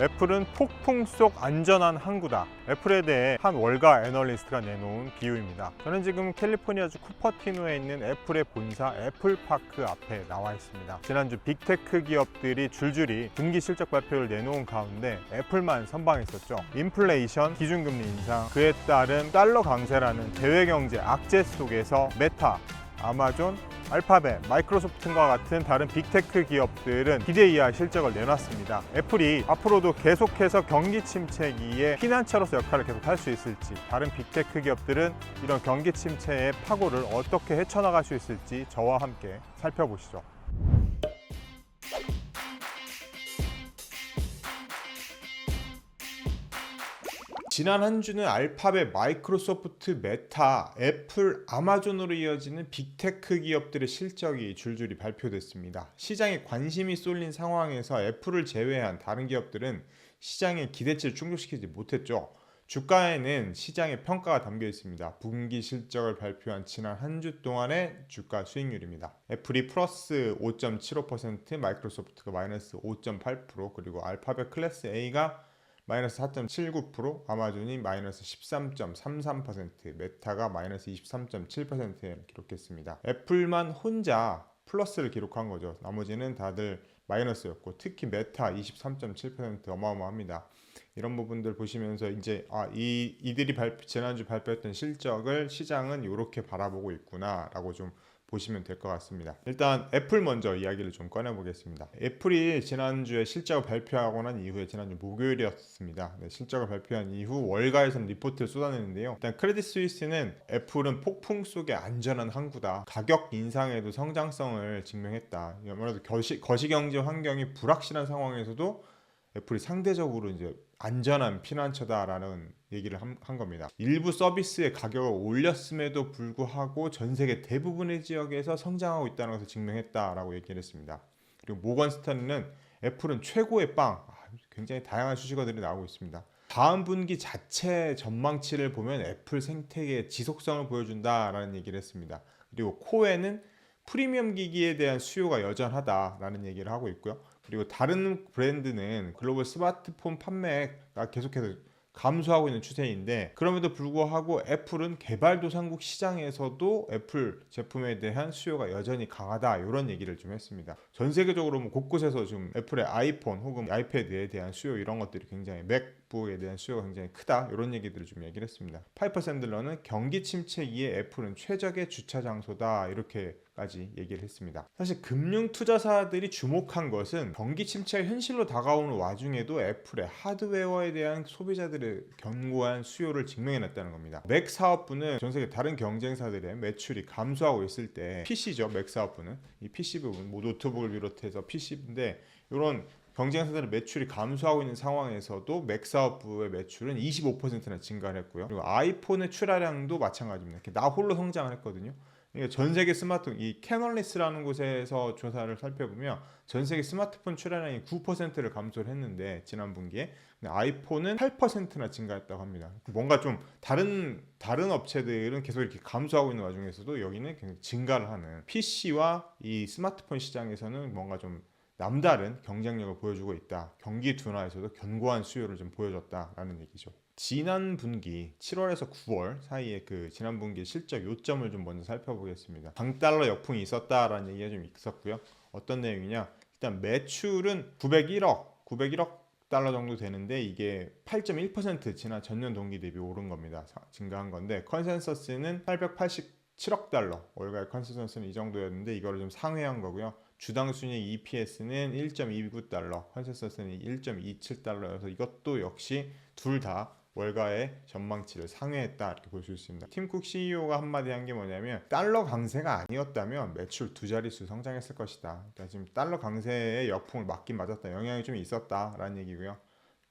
애플은 폭풍 속 안전한 항구다. 애플에 대해 한 월가 애널리스트가 내놓은 비유입니다. 저는 지금 캘리포니아주 쿠퍼티노에 있는 애플의 본사 애플파크 앞에 나와 있습니다. 지난주 빅테크 기업들이 줄줄이 분기 실적 발표를 내놓은 가운데 애플만 선방했었죠. 인플레이션, 기준금리 인상, 그에 따른 달러 강세라는 대외 경제 악재 속에서 메타, 아마존, 알파벳, 마이크로소프트과 같은 다른 빅테크 기업들은 기대 이하 실적을 내놨습니다. 애플이 앞으로도 계속해서 경기 침체기에 피난처로서 역할을 계속 할 수 있을지, 다른 빅테크 기업들은 이런 경기 침체의 파고를 어떻게 헤쳐나갈 수 있을지 저와 함께 살펴보시죠. 지난 한 주는 알파벳, 마이크로소프트, 메타, 애플, 아마존으로 이어지는 빅테크 기업들의 실적이 줄줄이 발표됐습니다. 시장에 관심이 쏠린 상황에서 애플을 제외한 다른 기업들은 시장의 기대치를 충족시키지 못했죠. 주가에는 시장의 평가가 담겨 있습니다. 분기 실적을 발표한 지난 한 주 동안의 주가 수익률입니다. 애플이 플러스 5.75%, 마이크로소프트가 마이너스 5.8%, 그리고 알파벳 클래스 A가 마이너스 4.79%, 아마존이 마이너스 13.33%, 메타가 마이너스 23.7%를 기록했습니다. 애플만 혼자 플러스를 기록한 거죠. 나머지는 다들 마이너스였고 특히 메타 23.7% 어마어마합니다. 이런 부분들 보시면서 이제 아, 이 이들이 발표, 지난주 발표했던 실적을 시장은 이렇게 바라보고 있구나라고 좀 보시면 될 것 같습니다. 일단 애플 먼저 이야기를 좀 꺼내 보겠습니다. 애플이 지난주에 실적을 발표하고 난 이후에 지난주 목요일이었습니다. 네, 실적을 발표한 이후 월가에서는 리포트를 쏟아내는데요. 일단 크레딧 스위스는 애플은 폭풍 속의 안전한 항구다. 가격 인상에도 성장성을 증명했다. 아무래도 거시, 거시경제 환경이 불확실한 상황에서도 애플이 상대적으로 이제 안전한 피난처다라는 얘기를 한, 한, 겁니다. 일부 서비스의 가격을 올렸음에도 불구하고 전 세계 대부분의 지역에서 성장하고 있다는 것을 증명했다라고 얘기를 했습니다. 그리고 모건 스탠리는 애플은 최고의 빵, 아, 굉장히 다양한 수식어들이 나오고 있습니다. 다음 분기 자체 전망치를 보면 애플 생태계의 지속성을 보여준다라는 얘기를 했습니다. 그리고 코에는 프리미엄 기기에 대한 수요가 여전하다라는 얘기를 하고 있고요. 그리고 다른 브랜드는 글로벌 스마트폰 판매가 계속해서 감소하고 있는 추세인데 그럼에도 불구하고 애플은 개발도상국 시장에서도 애플 제품에 대한 수요가 여전히 강하다 이런 얘기를 좀 했습니다. 전 세계적으로 뭐 곳곳에서 지금 애플의 아이폰 혹은 아이패드에 대한 수요 이런 것들이 굉장히 맥 북에 대한 수요가 굉장히 크다 이런 얘기들을 좀 얘기를 했습니다. 파이퍼 샌들러는 경기 침체기에 애플은 최적의 주차 장소다 이렇게 까지 얘기를 했습니다. 사실 금융 투자사들이 주목한 것은 경기 침체가 현실로 다가오는 와중에도 애플의 하드웨어에 대한 소비자들의 견고한 수요를 증명해냈다는 겁니다. 맥 사업부는 전 세계 다른 경쟁사들의 매출이 감소하고 있을 때 PC죠. 맥 사업부는 이 PC 부분, 뭐 노트북을 비롯해서 PC인데 이런 경쟁사들의 매출이 감소하고 있는 상황에서도 맥 사업부의 매출은 25%나 증가를 했고요. 그리고 아이폰의 출하량도 마찬가지입니다. 이렇게 나 홀로 성장을 했거든요. 전 세계 스마트폰 이 캐널리스라는 곳에서 조사를 살펴보면 전 세계 스마트폰 출하량이 9%를 감소를 했는데 지난 분기에 아이폰은 8%나 증가했다고 합니다. 뭔가 좀 다른 다른 업체들은 계속 이렇게 감소하고 있는 와중에서도 여기는 굉장히 증가를 하는 PC와 이 스마트폰 시장에서는 뭔가 좀 남다른 경쟁력을 보여주고 있다. 경기 둔화에서도 견고한 수요를 좀 보여줬다라는 얘기죠. 지난 분기 7월에서 9월 사이에 그 지난 분기 실적 요점을 좀 먼저 살펴보겠습니다. 강달러 역풍이 있었다라는 얘기가 좀 있었고요. 어떤 내용이냐? 일단 매출은 901억, 901억 달러 정도 되는데 이게 8.1% 지난 전년 동기 대비 오른 겁니다. 증가한 건데 컨센서스는 887억 달러 월가의 컨센서스는 이 정도였는데 이거를 좀 상회한 거고요. 주당 순이익 EPS는 1.29달러, 컨센서스는 1.27달러여서 이것도 역시 둘 다 월가의 전망치를 상회했다 이렇게 볼수 있습니다. 팀쿡 CEO가 한마디 한 게 뭐냐면 달러 강세가 아니었다면 매출 두 자릿수 성장했을 것이다. 그러니까 지금 달러 강세의 역풍을 맞긴 맞았다. 영향이 좀 있었다라는 얘기고요.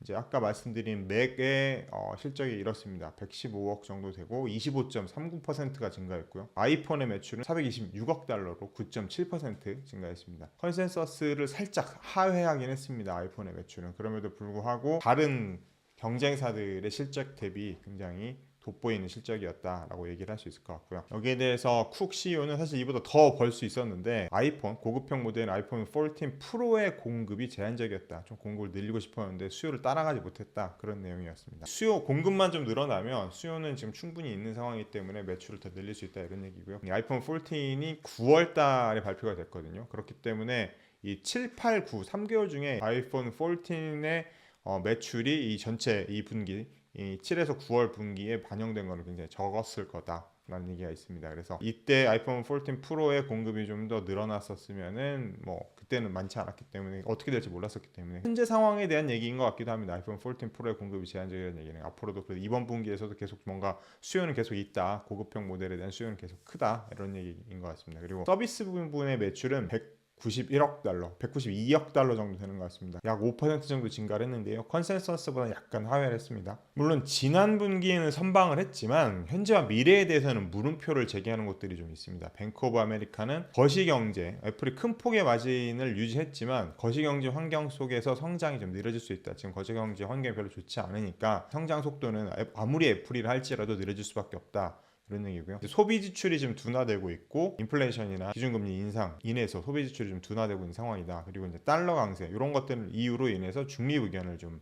이제 아까 말씀드린 맥의 어, 실적이 이렇습니다. 115억 정도 되고 25.39%가 증가했고요. 아이폰의 매출은 426억 달러로 9.7% 증가했습니다. 컨센서스를 살짝 하회하긴 했습니다. 아이폰의 매출은 그럼에도 불구하고 다른 경쟁사들의 실적 대비 굉장히 돋보이는 실적이었다라고 얘기를 할 수 있을 것 같고요. 여기에 대해서 쿡 CEO는 사실 이보다 더 벌 수 있었는데 아이폰 고급형 모델 아이폰 14 프로의 공급이 제한적이었다. 좀 공급을 늘리고 싶었는데 수요를 따라가지 못했다. 그런 내용이었습니다. 수요 공급만 좀 늘어나면 수요는 지금 충분히 있는 상황이기 때문에 매출을 더 늘릴 수 있다 이런 얘기고요. 이 아이폰 14이 9월 달에 발표가 됐거든요. 그렇기 때문에 이 7, 8, 9 3개월 중에 아이폰 14의 어, 매출이 이 전체 이 분기 이 7에서 9월 분기에 반영된 거는 굉장히 적었을 거다 라는 얘기가 있습니다. 그래서 이때 아이폰 14 프로의 공급이 좀 더 늘어났었으면은 뭐 그때는 많지 않았기 때문에 어떻게 될지 몰랐었기 때문에 현재 상황에 대한 얘기인 것 같기도 합니다. 아이폰 14 프로의 공급이 제한적이라는 얘기는 앞으로도 그래도 이번 분기에서도 계속 뭔가 수요는 계속 있다. 고급형 모델에 대한 수요는 계속 크다 이런 얘기인 것 같습니다. 그리고 서비스 부분의 매출은 100 91억 달러, 192억 달러 정도 되는 것 같습니다. 약 5% 정도 증가를 했는데요. 컨센서스보다 약간 하회를 했습니다. 물론 지난 분기에는 선방을 했지만 현재와 미래에 대해서는 물음표를 제기하는 곳들이 좀 있습니다. 뱅크 오브 아메리카는 거시경제, 애플이 큰 폭의 마진을 유지했지만 거시경제 환경 속에서 성장이 좀 느려질 수 있다. 지금 거시경제 환경이 별로 좋지 않으니까 성장 속도는 아무리 애플이라 할지라도 느려질 수밖에 없다. 그런 얘기고요. 소비 지출이 지금 둔화되고 있고 인플레이션이나 기준금리 인상 인해서 소비 지출이 좀 둔화되고 있는 상황이다. 그리고 이제 달러 강세 이런 것들 이유로 인해서 중립 의견을 좀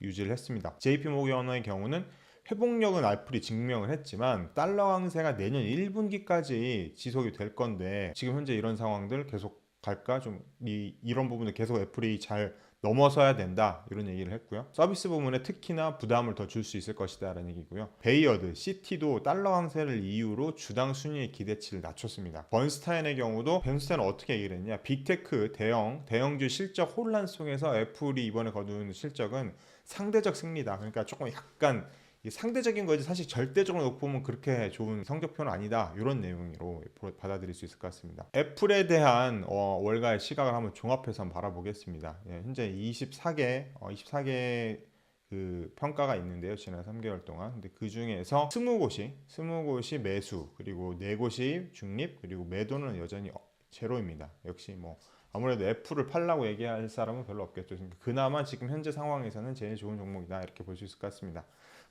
유지를 했습니다. JP 모건의 경우는 회복력은 애플이 증명을 했지만 달러 강세가 내년 1분기까지 지속이 될 건데 지금 현재 이런 상황들 계속 갈까 좀 이, 이런 부분을 계속 애플이 잘 넘어서야 된다 이런 얘기를 했고요. 서비스 부분에 특히나 부담을 더 줄 수 있을 것이다 라는 얘기고요. 베이어드, 시티도 달러 강세를 이유로 주당 순위의 기대치를 낮췄습니다. 번스타인의 경우도 번스타인은 어떻게 얘기를 했냐? 빅테크 대형 대형주 실적 혼란 속에서 애플이 이번에 거둔 실적은 상대적 승리다. 그러니까 조금 약간 이 상대적인 거지 사실 절대적으로 놓고 보면 그렇게 좋은 성적표는 아니다 이런 내용으로 받아들일 수 있을 것 같습니다. 애플에 대한 어, 월가의 시각을 한번 종합해서 한번 바라보겠습니다. 예, 현재 24개 어, 24개 그 평가가 있는데요. 지난 3개월 동안. 근데 그 중에서 20곳이 20곳이 매수 그리고 4곳이 중립 그리고 매도는 여전히 어, 제로입니다. 역시 뭐 아무래도 애플을 팔라고 얘기할 사람은 별로 없겠죠. 그나마 지금 현재 상황에서는 제일 좋은 종목이다 이렇게 볼 수 있을 것 같습니다.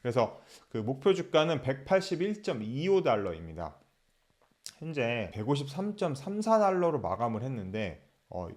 그래서 그 목표 주가는 181.25달러입니다. 현재 153.34달러로 마감을 했는데 어,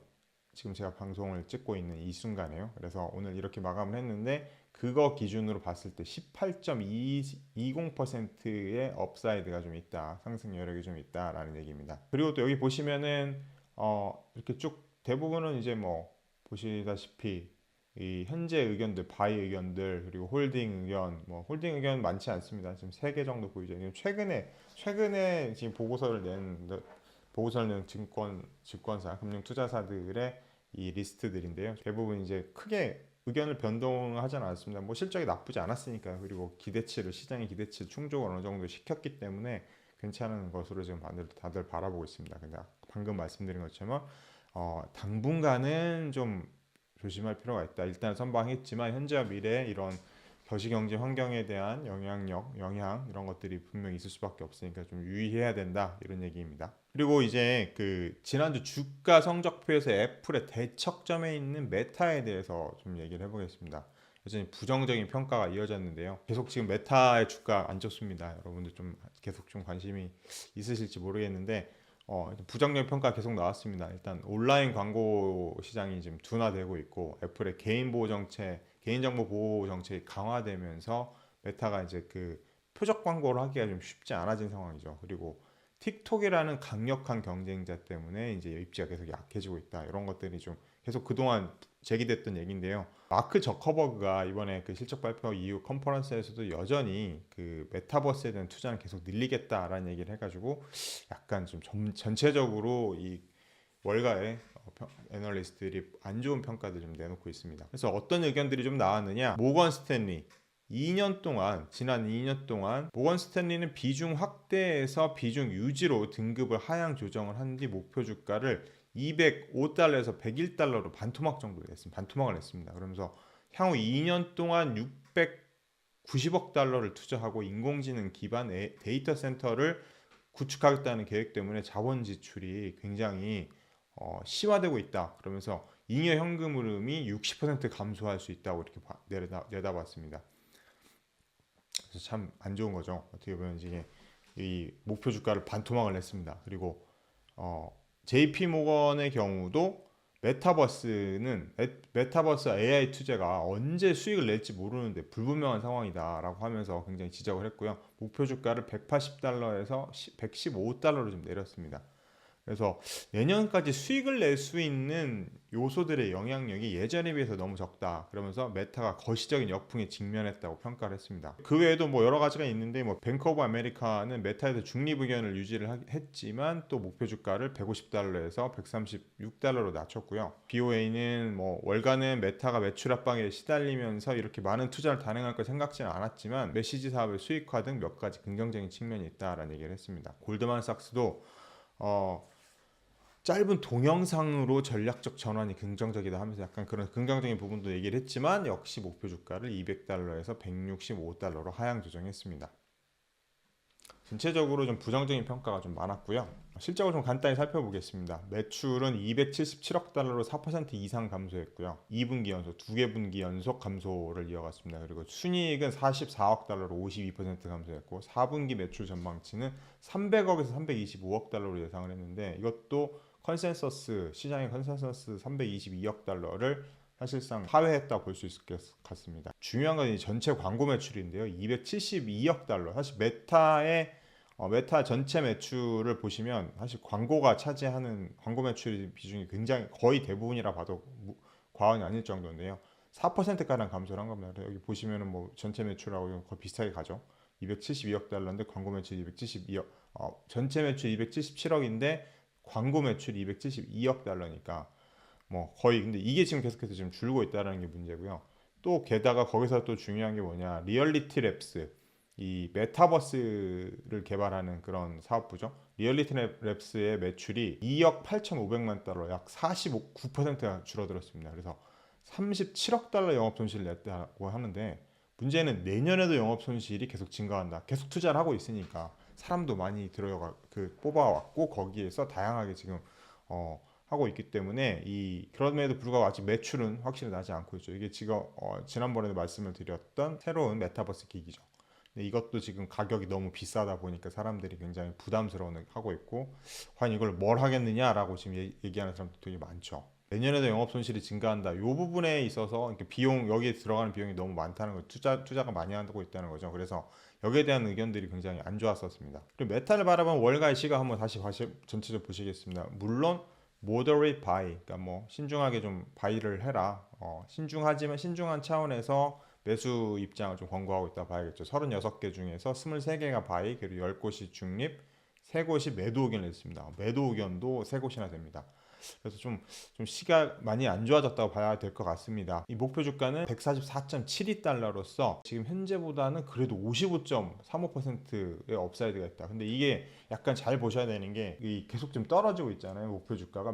지금 제가 방송을 찍고 있는 이 순간에요. 그래서 오늘 이렇게 마감을 했는데 그거 기준으로 봤을 때 18.20%의 업사이드가 좀 있다. 상승 여력이 좀 있다라는 얘기입니다. 그리고 또 여기 보시면은 어, 이렇게 쭉 대부분은 이제 뭐 보시다시피 이 현재 의견들, 바이 의견들 그리고 홀딩 의견, 뭐 홀딩 의견 많지 않습니다. 지금 세 개 정도 보이죠. 최근에 최근에 지금 보고서를 낸 보고서를 낸 증권 증권사, 금융 투자사들의 이 리스트들인데요. 대부분 이제 크게 의견을 변동하지 않았습니다. 뭐 실적이 나쁘지 않았으니까요. 그리고 기대치를 시장의 기대치 충족을 어느 정도 시켰기 때문에 괜찮은 것으로 지금 다들, 다들 바라보고 있습니다. 근데 방금 말씀드린 것처럼 어, 당분간은 좀 조심할 필요가 있다. 일단 선방했지만 현재와 미래 이런 거시 경제 환경에 대한 영향력, 영향 이런 것들이 분명히 있을 수밖에 없으니까 좀 유의해야 된다 이런 얘기입니다. 그리고 이제 그 지난주 주가 성적표에서 애플의 대척점에 있는 메타에 대해서 좀 얘기를 해보겠습니다. 여전히 부정적인 평가가 이어졌는데요. 계속 지금 메타의 주가 안 좋습니다. 여러분들 좀 계속 좀 관심이 있으실지 모르겠는데 어, 부정적 평가 계속 나왔습니다. 일단 온라인 광고 시장이 지금 둔화되고 있고 애플의 개인 보호 정책, 개인 정보 보호 정책이 강화되면서 메타가 이제 그 표적 광고를 하기가 좀 쉽지 않아진 상황이죠. 그리고 틱톡이라는 강력한 경쟁자 때문에 이제 입지가 계속 약해지고 있다. 이런 것들이 좀 계속 그동안 제기됐던 얘기인데요. 마크 저커버그가 이번에 그 실적 발표 이후 컨퍼런스에서도 여전히 그 메타버스에 대한 투자는 계속 늘리겠다라는 얘기를 해가지고 약간 좀 전체적으로 이 월가의 어, 애널리스트들이 안 좋은 평가들 좀 내놓고 있습니다. 그래서 어떤 의견들이 좀 나왔느냐? 모건 스탠리 2년 동안 지난 2년 동안 모건 스탠리는 비중 확대에서 비중 유지로 등급을 하향 조정을 한 뒤 목표 주가를 205달러에서 101달러로 반토막 정도 냈습니다. 반토막을 냈습니다. 그러면서 향후 2년 동안 690억 달러를 투자하고 인공지능 기반 데이터 센터를 구축하겠다는 계획 때문에 자원 지출이 굉장히 어, 시화되고 있다. 그러면서 잉여 현금 흐름이 60% 감소할 수 있다고 이렇게 내다, 내다봤습니다. 그래서 참 안 좋은 거죠. 어떻게 보면 이게 이 목표 주가를 반토막을 냈습니다. 그리고 어, JP 모건의 경우도 메타버스는 메- 메타버스 AI 투자가 언제 수익을 낼지 모르는데 불분명한 상황이다라고 하면서 굉장히 지적을 했고요. 목표 주가를 180달러에서 115달러로 좀 내렸습니다. 그래서 내년까지 수익을 낼 수 있는 요소들의 영향력이 예전에 비해서 너무 적다. 그러면서 메타가 거시적인 역풍에 직면했다고 평가를 했습니다. 그 외에도 뭐 여러 가지가 있는데 뭐 뱅크 오브 아메리카는 메타에서 중립 의견을 유지를 하- 했지만 또 목표 주가를 150달러에서 136달러로 낮췄고요. BOA는 뭐 월간은 메타가 매출 압박에 시달리면서 이렇게 많은 투자를 단행할 걸 생각지는 않았지만 메시지 사업의 수익화 등 몇 가지 긍정적인 측면이 있다라는 얘기를 했습니다. 골드만삭스도 어 짧은 동영상으로 전략적 전환이 긍정적이다 하면서 약간 그런 긍정적인 부분도 얘기를 했지만 역시 목표 주가를 200달러에서 165달러로 하향 조정했습니다. 전체적으로 좀 부정적인 평가가 좀 많았고요. 실적을 좀 간단히 살펴보겠습니다. 매출은 277억 달러로 4% 이상 감소했고요. 2분기 연속, 두개 분기 연속 감소를 이어갔습니다. 그리고 순이익은 44억 달러로 52% 감소했고 4분기 매출 전망치는 300억에서 325억 달러로 예상을 했는데 이것도 컨센서스 시장의 컨센서스 322억 달러를 사실상 하회했다 볼 수 있을 것 같습니다. 중요한 건 이 전체 광고 매출인데요. 272억 달러. 사실 메타의 어, 메타 전체 매출을 보시면 사실 광고가 차지하는 광고 매출 비중이 굉장히 거의 대부분이라 봐도 무- 과언이 아닐 정도인데요. 4%가량 감소를 한 겁니다. 여기 보시면은 뭐 전체 매출하고 거의 비슷하게 가죠. 272억 달러인데 광고 매출 272억, 어, 전체 매출 277억인데 광고 매출 272억 달러니까 뭐 거의 근데 이게 지금 계속해서 지금 줄고 있다는 게 문제고요. 또 게다가 거기서 또 중요한 게 뭐냐 리얼리티 랩스 이 메타버스를 개발하는 그런 사업부죠. 리얼리티 랩스의 매출이 2억 8,500만 달러, 약 49%가 줄어들었습니다. 그래서 37억 달러 영업 손실을 냈다고 하는데 문제는 내년에도 영업 손실이 계속 증가한다. 계속 투자를 하고 있으니까 사람도 많이 들어가 그 뽑아왔고 거기에서 다양하게 지금 어, 하고 있기 때문에 이 그럼에도 불구하고 아직 매출은 확실히 나지 않고 있죠. 이게 지금 어, 지난번에도 말씀을 드렸던 새로운 메타버스 기기죠. 근데 이것도 지금 가격이 너무 비싸다 보니까 사람들이 굉장히 부담스러워 하고 있고 과연 이걸 뭘 하겠느냐라고 지금 얘- 얘기하는 사람도 되게 많죠. 내년에도 영업 손실이 증가한다. 이 부분에 있어서 비용 여기에 들어가는 비용이 너무 많다는 거, 투자 투자가 많이 한다고 있다는 거죠. 그래서 여기에 대한 의견들이 굉장히 안 좋았었습니다. 그리고 메타를 바라본 월가의 시각 한번 다시 전체적으로 보시겠습니다. 물론 moderate buy, 그러니까 뭐 신중하게 좀 바이를 해라. 어, 신중하지만 신중한 차원에서 매수 입장을 좀 권고하고 있다 봐야겠죠. 36개 중에서 23개가 바이, 그리고 10곳이 중립, 3곳이 매도 의견을 냈습니다. 매도 의견도 3곳이나 됩니다. 그래서 좀, 좀 시가 많이 안 좋아졌다고 봐야 될 것 같습니다. 이 목표 주가는 144.72달러로서 지금 현재보다는 그래도 55.35%의 업사이드가 있다. 근데 이게 약간 잘 보셔야 되는 게이 계속 좀 떨어지고 있잖아요. 목표 주가가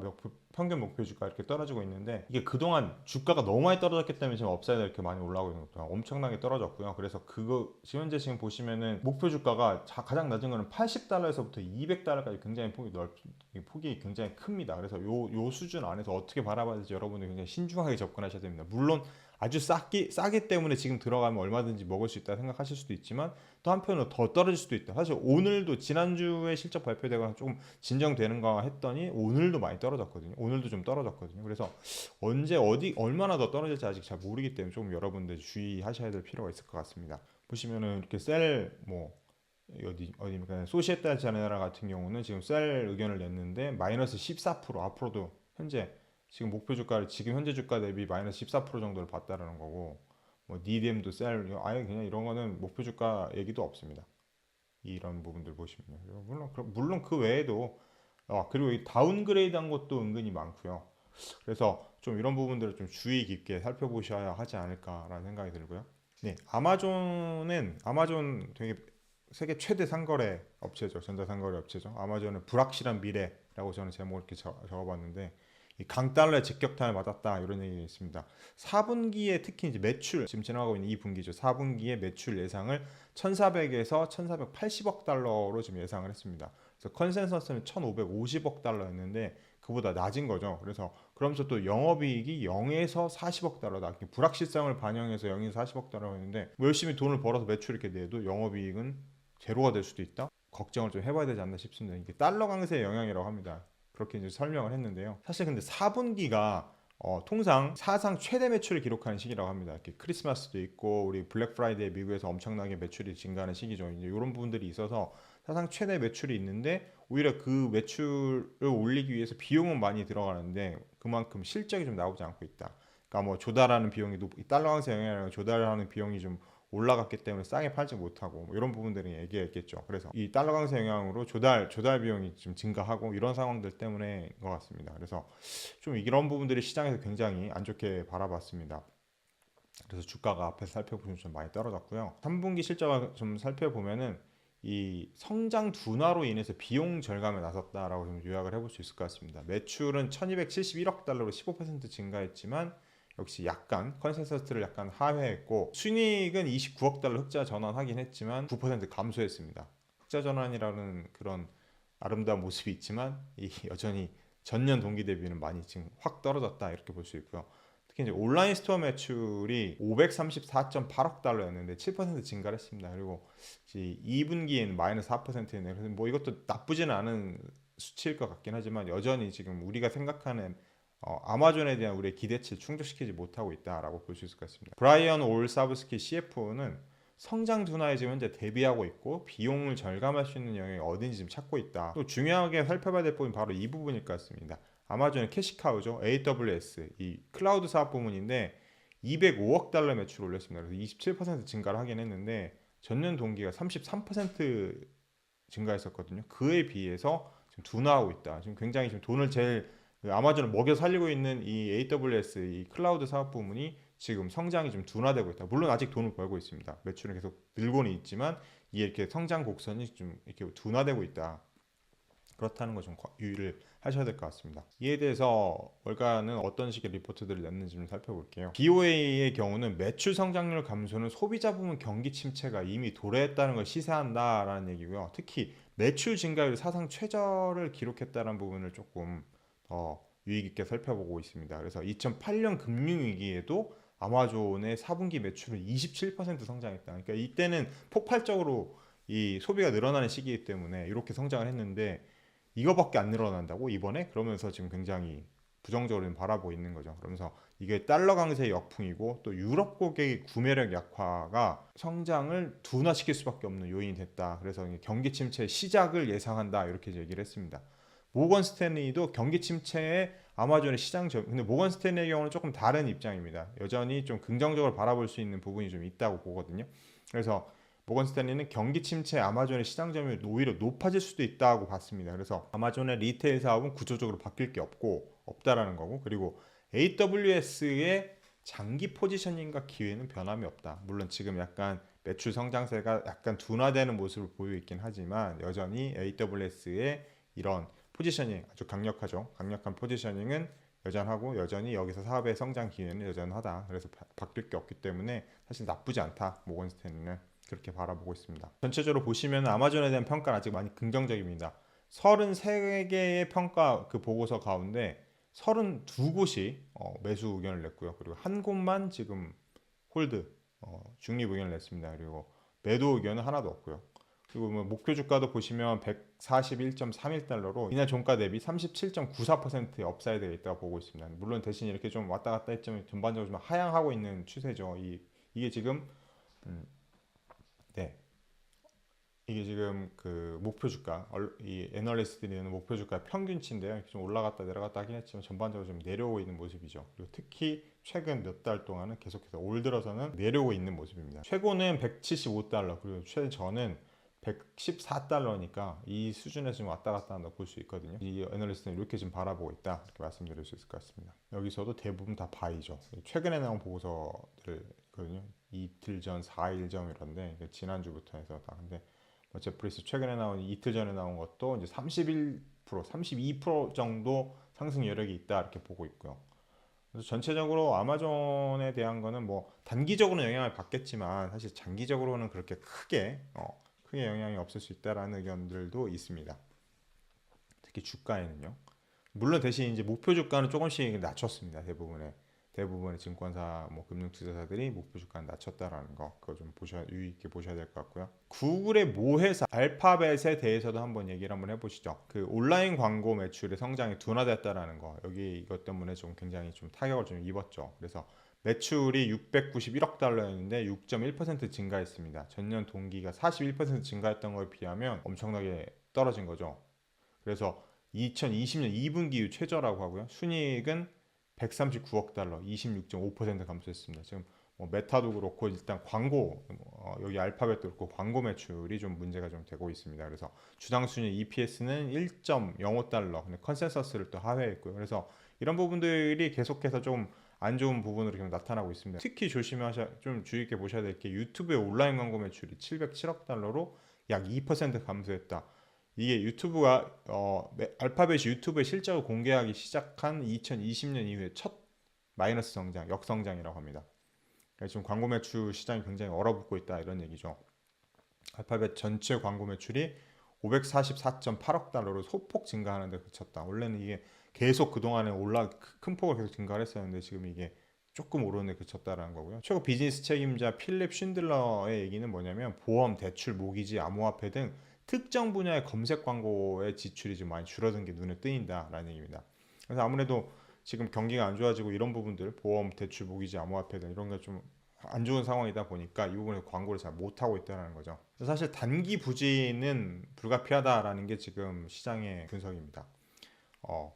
평균 목표 주가 이렇게 떨어지고 있는데 이게 그동안 주가가 너무 많이 떨어졌기 때문에 지금 업사이드가 이렇게 많이 올라오고 있는 것도 엄청나게 떨어졌고요. 그래서 그거 지금 현재 지금 보시면은 목표 주가가 자- 가장 낮은 거는 80달러에서부터 200달러까지 굉장히 폭이 넓 폭이 굉장히 큽니다. 그래서 요, 요 수준 안에서 어떻게 바라봐야 될지 여러분들 굉장히 신중하게 접근하셔야 됩니다. 물론 아주 싸기 싸기 때문에 지금 들어가면 얼마든지 먹을 수 있다 생각하실 수도 있지만 또 한편으로 더 떨어질 수도 있다. 사실 오늘도 지난주에 실적 발표되거나 조금 진정되는가 했더니 오늘도 많이 떨어졌거든요. 오늘도 좀 떨어졌거든요. 그래서 언제 어디 얼마나 더 떨어질지 아직 잘 모르기 때문에 조금 여러분들 주의하셔야 될 필요가 있을 것 같습니다. 보시면은 이렇게 셀뭐 어디 어디입니까? 소시에타 자네라 같은 경우는 지금 셀 의견을 냈는데 마이너스 14% 앞으로도 현재 지금 목표 주가를 지금 현재 주가 대비 마이너스 14% 정도를 봤다라는 거고 뭐 니뎀도 셀 아예 그냥 이런 거는 목표 주가 얘기도 없습니다. 이런 부분들. 그리고 물론 그- 물론 그 외에도 아, 그리고 이 다운그레이드한 것도 은근히 많고요. 그래서 좀 이런 부분들을 좀 주의 깊게 살펴보셔야 하지 않을까라는 생각이 들고요. 네, 아마존은 아마존 되게 세계 최대 상거래 업체죠. 전자상거래 업체죠. 아마존은 불확실한 미래라고 저는 제목을 이렇게 적, 적어봤는데 이 강 달러의 직격탄을 맞았다 이런 얘기가 있습니다. 4분기에 특히 이제 매출 지금 지나가고 있는 이 분기죠. 4분기에 매출 예상을 1,400에서 1,480억 달러로 지금 예상을 했습니다. 그래서 컨센서스는 1,550억 달러였는데 그보다 낮은 거죠. 그래서 그러면서 또 영업이익이 0에서 40억 달러다. 불확실성을 반영해서 0에서 40억 달러였는데 뭐 열심히 돈을 벌어서 매출 이렇게 내도 영업이익은 제로가 될 수도 있다. 걱정을 좀 해봐야 되지 않나 싶습니다. 이게 달러 강세의 영향이라고 합니다. 그렇게 이제 설명을 했는데요. 사실 근데 4분기가 어, 통상 사상 최대 매출을 기록하는 시기라고 합니다. 이렇게 크리스마스도 있고 우리 블랙 프라이데이 미국에서 엄청나게 매출이 증가하는 시기죠. 이제 이런 부분들이 있어서 사상 최대 매출이 있는데 오히려 그 매출을 올리기 위해서 비용은 많이 들어가는데 그만큼 실적이 좀 나오지 않고 있다. 그러니까 뭐 조달하는 비용이 높, 이 달러 강세 영향으로 조달하는 비용이 좀 올라갔기 때문에 싸게 팔지 못하고 뭐 이런 부분들이 얘기했겠죠. 그래서 이 달러 강세 영향으로 조달 조달 비용이 좀 증가하고 이런 상황들 때문에인 것 같습니다. 그래서 좀 이런 부분들이 시장에서 굉장히 안 좋게 바라봤습니다. 그래서 주가가 앞에서 살펴보시면 좀 많이 떨어졌고요. 3분기 실적을 좀 살펴보면은 이 성장 둔화로 인해서 비용 절감에 나섰다라고 좀 요약을 해볼 수 있을 것 같습니다. 매출은 1271억 달러로 15% 증가했지만 역시 약간 컨센서스를 약간 하회했고 순이익은 29억 달러 흑자 전환하긴 했지만 9% 감소했습니다. 흑자 전환이라는 그런 아름다운 모습이 있지만 이 여전히 전년 동기 대비는 많이 지금 확 떨어졌다 이렇게 볼 수 있고요. 특히 이제 온라인 스토어 매출이 534.8억 달러였는데 7% 증가를 했습니다. 그리고 2분기에는 마이너스 4%네. 그래서 뭐 이것도 나쁘지는 않은 수치일 것 같긴 하지만 여전히 지금 우리가 생각하는 어, 아마존에 대한 우리의 기대치를 충족시키지 못하고 있다라고 볼 수 있을 것 같습니다. 브라이언 올 사브스키 CFO는 성장 둔화에 지금 현재 대비하고 있고 비용을 절감할 수 있는 영역이 어딘지 지금 찾고 있다. 또 중요하게 살펴봐야 될 부분이 바로 이 부분일 것 같습니다. 아마존의 캐시카우죠. AWS 이 클라우드 사업 부문인데 205억 달러 매출 올렸습니다. 그래서 27% 증가를 하긴 했는데 전년 동기가 33% 증가했었거든요. 그에 비해서 지금 둔화하고 있다. 지금 굉장히 지금 돈을 제일 그 아마존을 먹여 살리고 있는 이 AWS 이 클라우드 사업 부문이 지금 성장이 좀 둔화되고 있다. 물론 아직 돈을 벌고 있습니다. 매출은 계속 늘고는 있지만 이게 이렇게 성장 곡선이 좀 이렇게 둔화되고 있다. 그렇다는 거 좀 유의를 하셔야 될 것 같습니다. 이에 대해서 월가는 어떤 식의 리포트들을 냈는지 좀 살펴볼게요. BOA의 경우는 매출 성장률 감소는 소비자 부문 경기 침체가 이미 도래했다는 걸 시사한다라는 얘기고요. 특히 매출 증가율 사상 최저를 기록했다는 부분을 조금 더 유익 있게 살펴보고 있습니다. 그래서 2008년 금융위기에도 아마존의 4분기 매출은 27% 성장했다. 그러니까 이때는 폭발적으로 이 소비가 늘어나는 시기이기 때문에 이렇게 성장을 했는데 이거밖에 안 늘어난다고 이번에 그러면서 지금 굉장히 부정적으로 바라보고 있는 거죠. 그러면서 이게 달러 강세의 역풍이고 또 유럽 고객의 구매력 약화가 성장을 둔화시킬 수밖에 없는 요인이 됐다. 그래서 경기 침체 시작을 예상한다 이렇게 얘기를 했습니다. 모건 스탠리도 경기 침체에 아마존의 시장 점 근데 모건 스탠리의 경우는 조금 다른 입장입니다. 여전히 좀 긍정적으로 바라볼 수 있는 부분이 좀 있다고 보거든요. 그래서 모건 스탠리는 경기 침체 아마존의 시장 점유율이 오히려 높아질 수도 있다고 봤습니다. 그래서 아마존의 리테일 사업은 구조적으로 바뀔 게 없고 없다라는 거고 그리고 AWS의 장기 포지셔닝과 기회는 변함이 없다. 물론 지금 약간 매출 성장세가 약간 둔화되는 모습을 보이고 있긴 하지만 여전히 AWS의 이런 포지셔닝 아주 강력하죠. 강력한 포지셔닝은 여전하고 여전히 여기서 사업의 성장 기회는 여전하다. 그래서 바, 뀔 게 없기 때문에 사실 나쁘지 않다. 모건 스탠리는 그렇게 바라보고 있습니다. 전체적으로 보시면 아마존에 대한 평가는 아직 많이 긍정적입니다. 33개의 평가 그 보고서 가운데 32곳이 어, 매수 의견을 냈고요. 그리고 한 곳만 지금 홀드 어, 중립 의견을 냈습니다. 그리고 매도 의견은 하나도 없고요. 그리고 뭐 목표 주가도 보시면 141.31달러로 이날 종가 대비 37.94%의 업사이드가 있다고 보고 있습니다. 물론 대신 이렇게 좀 왔다 갔다 했지만 전반적으로 좀 하향하고 있는 추세죠. 이 이게 지금 음, 네. 이게 지금 그 목표 주가, 이 애널리스트들이 내는 목표 주가 평균치인데요. 좀 올라갔다 내려갔다 하긴 했지만 전반적으로 좀 내려오고 있는 모습이죠. 그리고 특히 최근 몇 달 동안은 계속해서 올 들어서는 내려오고 있는 모습입니다. 최고는 175달러, 그리고 최저는 114달러니까 이 수준에서 좀 왔다 갔다 한다 볼수 있거든요. 이 애널리스트는 이렇게 지금 바라보고 있다 이렇게 말씀드릴 수 있을 것 같습니다. 여기서도 대부분 다 바이죠. 최근에 나온 보고서들거든요. 이틀 전, 4일 전 이런데 지난주부터 해서 다 근데 뭐 제프리스 최근에 나온 이틀 전에 나온 것도 이제 31%, 32% 정도 상승 여력이 있다 이렇게 보고 있고요. 그래서 전체적으로 아마존에 대한 거는 뭐 단기적으로는 영향을 받겠지만 사실 장기적으로는 그렇게 크게 어, 크게 영향이 없을 수 있다라는 의견들도 있습니다. 특히 주가에는요. 물론 대신 이제 목표 주가는 조금씩 낮췄습니다. 대부분의 대부분의 증권사 뭐 금융 투자사들이 목표 주가를 낮췄다라는 거 그거 좀 보셔 유의 있게 보셔야 될 것 같고요. 구글의 모 회사 알파벳에 대해서도 한번 얘기를 한번 해보시죠. 그 온라인 광고 매출의 성장이 둔화됐다라는 거 여기 이것 때문에 좀 굉장히 좀 타격을 좀 입었죠. 그래서 매출이 691억 달러였는데 6.1% 증가했습니다. 전년 동기가 41% 증가했던 거에 비하면 엄청나게 떨어진 거죠. 그래서 2020년 2분기 이후 최저라고 하고요. 순이익은 139억 달러, 26.5% 감소했습니다. 지금 뭐 메타도 그렇고 일단 광고 어, 여기 알파벳도 그렇고 광고 매출이 좀 문제가 좀 되고 있습니다. 그래서 주당 순위 EPS는 1.05 달러, 근데 컨센서스를 또 하회했고요. 그래서 이런 부분들이 계속해서 좀 안 좋은 부분으로 지금 나타나고 있습니다. 특히 조심하셔 좀 주의 있게 보셔야 될 게 유튜브의 온라인 광고 매출이 707억 달러로 약 2% 감소했다. 이게 유튜브가 어, 매- 알파벳이 유튜브의 실적을 공개하기 시작한 2020년 이후에 첫 마이너스 성장, 역성장이라고 합니다. 그래서 지금 광고 매출 시장이 굉장히 얼어붙고 있다 이런 얘기죠. 알파벳 전체 광고 매출이 544.8억 달러로 소폭 증가하는 데 그쳤다. 원래는 이게 계속 그동안에 올라 큰 폭으로 계속 증가를 했었는데 지금 이게 조금 오르는 데 그쳤다라는 거고요. 최고 비즈니스 책임자 필립 쉰들러의 얘기는 뭐냐면 보험, 대출, 모기지, 암호화폐 등 특정 분야의 검색 광고의 지출이 좀 많이 줄어든 게 눈에 띄인다라는 얘기입니다. 그래서 아무래도 지금 경기가 안 좋아지고 이런 부분들 보험, 대출, 모기지, 암호화폐 등 이런 게 좀 안 좋은 상황이다 보니까 이 부분에 광고를 잘 못 하고 있다는 거죠. 사실 단기 부진은 불가피하다라는 게 지금 시장의 분석입니다. 어,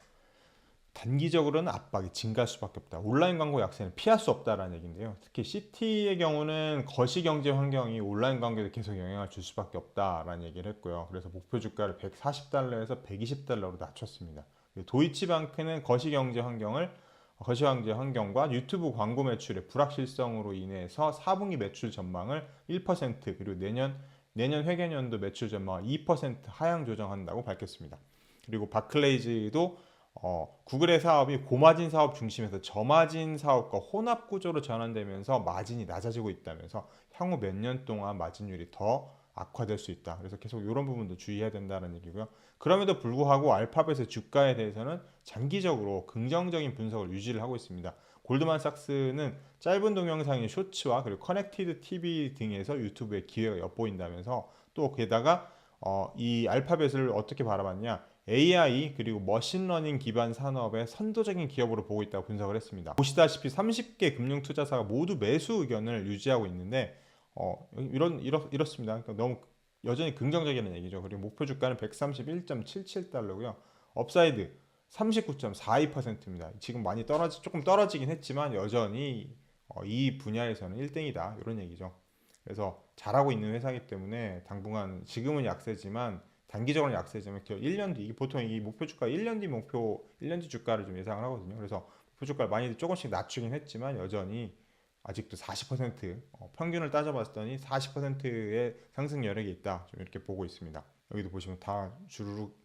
단기적으로는 압박이 증가할 수밖에 없다. 온라인 광고 약세는 피할 수 없다라는 얘기인데요. 특히 CT의 경우는 거시 경제 환경이 온라인 광고에 계속 영향을 줄 수밖에 없다라는 얘기를 했고요. 그래서 목표 주가를 140달러에서 120달러로 낮췄습니다. 도이치방크는 거시 경제 환경을 거시 경제 환경과 유튜브 광고 매출의 불확실성으로 인해서 4분기 매출 전망을 1% 그리고 내년 내년 회계년도 매출 전망을 2% 하향 조정한다고 밝혔습니다. 그리고 바클레이즈도 어, 구글의 사업이 고마진 사업 중심에서 저마진 사업과 혼합 구조로 전환되면서 마진이 낮아지고 있다면서 향후 몇 년 동안 마진율이 더 악화될 수 있다. 그래서 계속 이런 부분도 주의해야 된다는 얘기고요. 그럼에도 불구하고 알파벳의 주가에 대해서는 장기적으로 긍정적인 분석을 유지를 하고 있습니다. 골드만삭스는 짧은 동영상인 쇼츠와 그리고 커넥티드 TV 등에서 유튜브의 기회가 엿보인다면서 또 게다가 어, 이 알파벳을 어떻게 바라봤냐? AI 그리고 머신러닝 기반 산업의 선도적인 기업으로 보고 있다고 분석을 했습니다. 보시다시피 30개 금융 투자사가 모두 매수 의견을 유지하고 있는데 어, 이런 이렇, 이렇습니다. 그러니까 너무 여전히 긍정적이라는 얘기죠. 그리고 목표 주가는 131.77달러고요. 업사이드 39.42%입니다. 지금 많이 떨어지 조금 떨어지긴 했지만 여전히 어, 이 분야에서는 1등이다 이런 얘기죠. 그래서 잘하고 있는 회사이기 때문에 당분간 지금은 약세지만 단기적으로는 약세지만 1년 뒤 보통 이 목표 주가 1년 뒤 목표 1년 뒤 주가를 좀 예상을 하거든요. 그래서 목표 주가를 많이 조금씩 낮추긴 했지만 여전히 아직도 40% 어, 평균을 따져봤더니 40%의 상승 여력이 있다. 좀 이렇게 보고 있습니다. 여기도 보시면 다 주르륵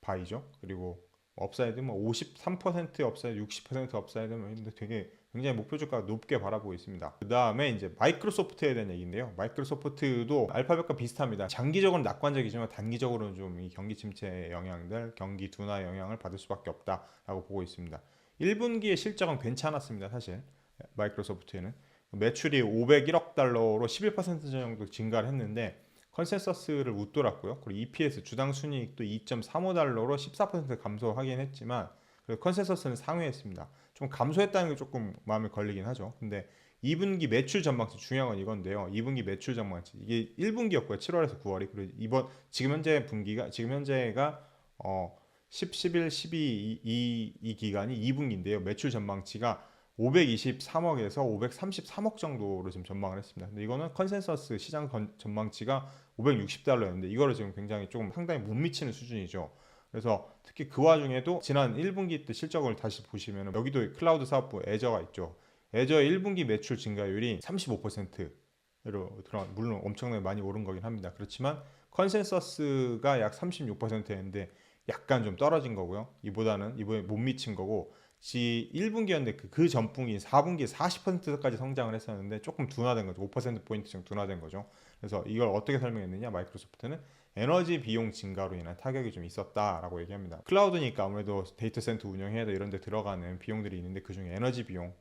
바이죠. 그리고 업사이드 뭐 53% 업사이드, 60% 업사이드 뭐 되게 굉장히 목표 주가가 높게 바라보고 있습니다. 그 다음에 이제 마이크로소프트에 대한 얘기인데요. 마이크로소프트도 알파벳과 비슷합니다. 장기적으로는 낙관적이지만 단기적으로는 좀 이 경기 침체의 영향들, 경기 둔화 영향을 받을 수밖에 없다라고 보고 있습니다. 1분기의 실적은 괜찮았습니다. 사실 마이크로소프트에는 매출이 501억 달러로 11% 정도 증가를 했는데 컨센서스를 웃돌았고요. 그리고 EPS 주당 순이익도 2.35달러로 14% 감소하긴 했지만 그 컨센서스는 상회했습니다. 좀 감소했다는 게 조금 마음에 걸리긴 하죠. 근데 2분기 매출 전망치 중요한 건 이건데요. 2분기 매출 전망치 이게 1분기였고요. 7월에서 9월이 그리고 이번 지금 현재 분기가 지금 현재가 어 10, 11, 12 이, 이, 이 기간이 2분기인데요. 매출 전망치가 523억에서 533억 정도로 지금 전망을 했습니다. 근데 이거는 컨센서스 시장 건, 전망치가 560달러였는데 이거를 지금 굉장히 조금 상당히 못 미치는 수준이죠. 그래서 특히 그 와중에도 지난 1분기 때 실적을 다시 보시면 여기도 클라우드 사업부 애저가 있죠. 애저의 1분기 매출 증가율이 35%로 들어 물론 엄청나게 많이 오른 거긴 합니다. 그렇지만 컨센서스가 약 36%였는데 약간 좀 떨어진 거고요. 이보다는 이번에 못 미친 거고 지 1분기였는데 그, 그 전분기 4분기에 40%까지 성장을 했었는데 조금 둔화된 거죠. 5% 포인트 정도 둔화된 거죠. 그래서 이걸 어떻게 설명했느냐? 마이크로소프트는 에너지 비용 증가로 인한 타격이 좀 있었다라고 얘기합니다. 클라우드니까 아무래도 데이터 센터 운영해야 돼 이런 데 들어가는 비용들이 있는데 그중에 에너지 비용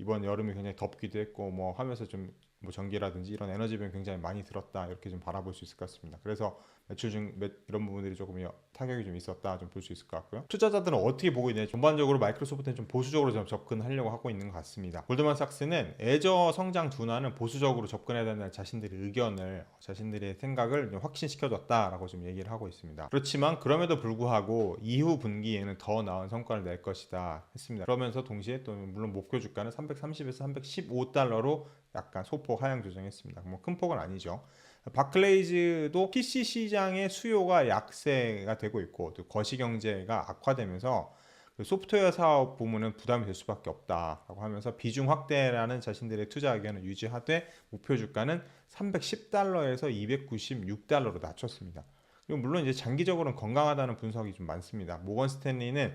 이번 여름이 굉장히 덥기도 했고 뭐 하면서 좀 뭐 전기라든지 이런 에너지 비용 굉장히 많이 들었다 이렇게 좀 바라볼 수 있을 것 같습니다. 그래서 매출 중 매- 이런 부분들이 조금 타격이 좀 있었다 좀 볼 수 있을 것 같고요. 투자자들은 어떻게 보고 있냐? 전반적으로 마이크로소프트는 좀 보수적으로 좀 접근하려고 하고 있는 것 같습니다. 골드만삭스는 애저 성장 둔화는 보수적으로 접근해야 된다는 자신들의 의견을 자신들의 생각을 좀 확신시켜줬다라고 좀 얘기를 하고 있습니다. 그렇지만 그럼에도 불구하고 이후 분기에는 더 나은 성과를 낼 것이다 했습니다. 그러면서 동시에 또 물론 목표 주가는 330에서 315달러로 약간 소폭 하향 조정했습니다. 뭐 큰 폭은 아니죠. 바클레이즈도 PC 시장의 수요가 약세가 되고 있고 또 거시 경제가 악화되면서 그 소프트웨어 사업 부문은 부담이 될 수밖에 없다라고 하면서 비중 확대라는 자신들의 투자 의견을 유지하되 목표 주가는 310달러에서 296달러로 낮췄습니다. 그리고 물론 이제 장기적으로는 건강하다는 분석이 좀 많습니다. 모건 스탠리는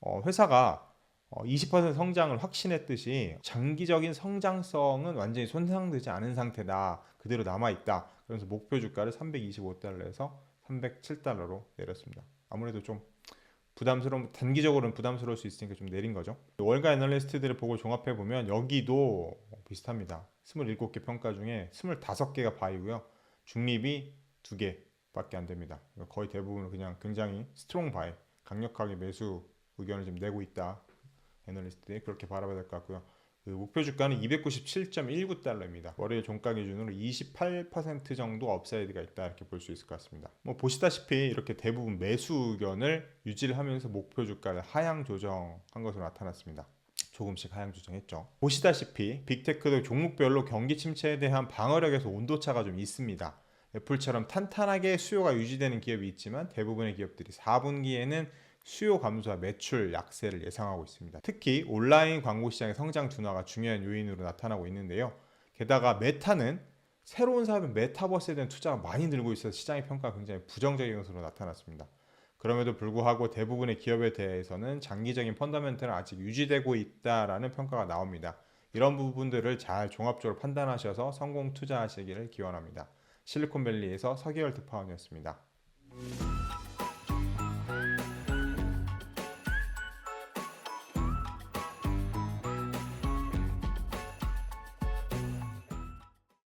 어, 회사가 어, 20% 성장을 확신했듯이 장기적인 성장성은 완전히 손상되지 않은 상태다. 그대로 남아 있다. 그래서 목표 주가를 325달러에서 307달러로 내렸습니다. 아무래도 좀 부담스러운 단기적으로는 부담스러울 수 있으니까 좀 내린 거죠. 월가 애널리스트들을 보고 종합해 보면 여기도 비슷합니다. 27개 평가 중에 25개가 바이고요. 중립이 2개밖에 안 됩니다. 거의 대부분 그냥 굉장히 스트롱 바이, 강력하게 매수 의견을 좀 내고 있다. 애널리스트들이 그렇게 바라봐야 될 것 같고요. 그 목표 주가는 297.19달러입니다. 월요일 종가 기준으로 28% 정도 업사이드가 있다 이렇게 볼 수 있을 것 같습니다. 뭐 보시다시피 이렇게 대부분 매수 의견을 유지를 하면서 목표 주가를 하향 조정한 것으로 나타났습니다. 조금씩 하향 조정했죠. 보시다시피 빅테크도 종목별로 경기 침체에 대한 방어력에서 온도차가 좀 있습니다. 애플처럼 탄탄하게 수요가 유지되는 기업이 있지만 대부분의 기업들이 4분기에는 수요 감소와 매출 약세를 예상하고 있습니다. 특히 온라인 광고 시장의 성장 둔화가 중요한 요인으로 나타나고 있는데요. 게다가 메타는 새로운 사업인 메타버스에 대한 투자가 많이 늘고 있어서 시장의 평가가 굉장히 부정적인 것으로 나타났습니다. 그럼에도 불구하고 대부분의 기업에 대해서는 장기적인 펀더멘트는 아직 유지되고 있다라는 평가가 나옵니다. 이런 부분들을 잘 종합적으로 판단하셔서 성공 투자하시기를 기원합니다. 실리콘밸리에서 서기열 특파원이었습니다.